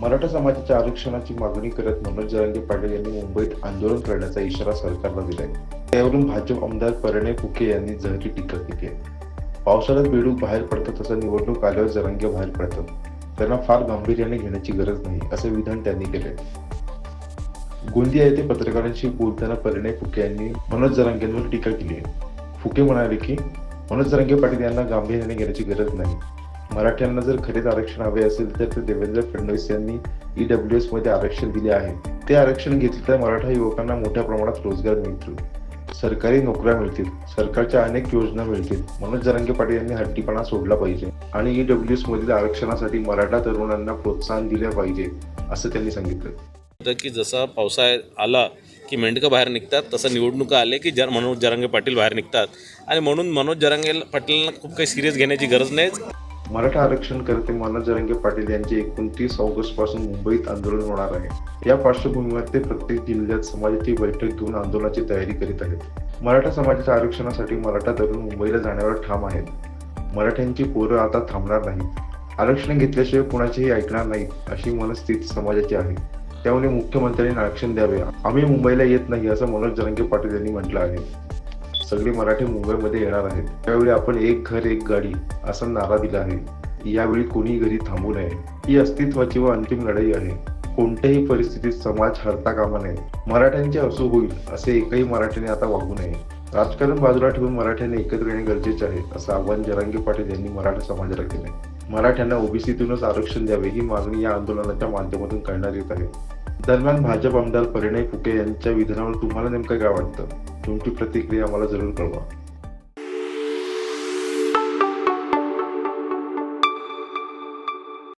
मराठा समाजाच्या आरक्षणाची मागणी करत मनोज जरांगे पाटील यांनी मुंबईत आंदोलन करण्याचा इशारा सरकारला दिलाय. त्यावरून भाजप आमदार परिणय फुके यांनी जहरी टीका केली आहे. पावसाळ्यात बेडूक बाहेर पडतात तसं निवडणूक आल्यावर जरांगे बाहेर पडतात. त्यांना फार गांभीर्याने घेण्याची गरज नाही असे विधान त्यांनी केले गोंदिया येथे पत्रकारांशी बोलताना परिणय फुके यांनी मनोज जरांगेंवर टीका केली फुके म्हणाले की मनोज जरांगे पाटील यांना गांभीर्याने घेण्याची गरज नाही. मराठ्यांना जर खरेच आरक्षण हवे असेल तर ते देवेंद्र फडणवीस यांनी ईडब्ल्यू एसमध्ये आरक्षण दिले आहे. ते आरक्षण घेतले तर मराठा युवकांना मोठ्या प्रमाणात रोजगार मिळतील. सरकारी नोकऱ्या मिळतील. सरकारच्या अनेक योजना मिळतील. मनोज जरांगे पाटील यांनी हट्टीपणा सोडला पाहिजे आणि ईडब्ल्यू एस मधील आरक्षणासाठी मराठा तरुणांना प्रोत्साहन दिले पाहिजे असं त्यांनी सांगितलं. की जसा पावसाळ्यात आला की मेंढकं बाहेर निघतात तसं निवडणुका आले की जर मनोज जरांगे पाटील बाहेर निघतात. आणि म्हणून मनोज जरांगे पाटीलांना खूप काही सिरियस घेण्याची गरज नाही मराठा आरक्षण करते मनोज जरंगे पाटील यांचे एकोणतीस ऑगस्टपासून मुंबईत आंदोलन होणार आहे. या पार्श्वभूमीवर ते प्रत्येक जिल्ह्यात समाजाची बैठक घेऊन आंदोलनाची तयारी करीत आहेत. मराठा समाजाच्या आरक्षणासाठी मराठा तरुण मुंबईला जाण्यावर ठाम आहेत. मराठ्यांची पोरं आता थांबणार नाहीत. आरक्षण घेतल्याशिवाय कुणाचेही ऐकणार नाहीत अशी मनस्थिती समाजाची आहे. त्यामुळे मुख्यमंत्र्यांनी आरक्षण द्यावे. आम्ही मुंबईला येत नाही असं मनोज जरंगे पाटील यांनी म्हटलं आहे. सगळे मराठी मुंबईमध्ये येणार आहेत. त्यावेळी आपण एक घर एक गाडी असा नारा दिला आहे. यावेळी कोणी घरी थांबू नये. ही अस्तित्वाची व अंतिम लढाई आहे. कोणत्याही परिस्थितीत समाज हरता कामा नये. मराठ्यांचे असो होईल असे एकही मराठ्याने आता वागू नये. राजकारण बाजूला ठेवून मराठ्यांनी एकत्र येणे गरजेचे आहे असं आव्हान जरांगे पाटील यांनी मराठा समाजाला केले मराठ्यांना ओबीसीतूनच आरक्षण द्यावे ही मागणी या आंदोलनाच्या माध्यमातून करण्यात येत आहे. दरम्यान भाजप आमदार परिणय फुके यांच्या विधानावर तुम्हाला नेमकं काय वाटतं? तुमची प्रतिक्रिया आम्हाला जरूर कळवा.